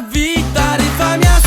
vita rifami a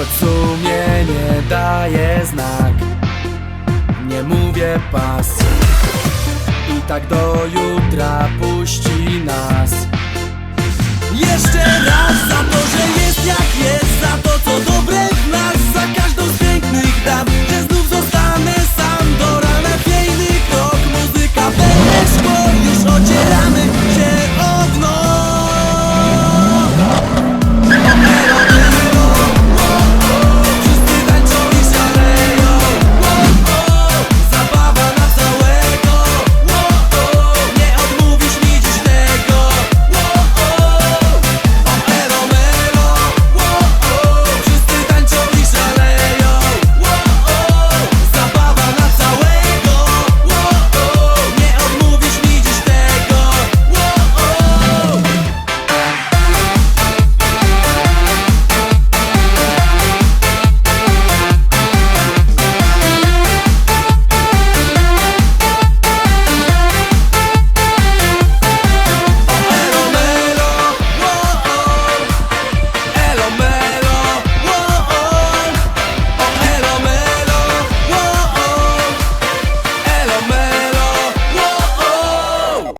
choć sumienie daje znak. Nie mówię pas. I tak do jutra puści nas.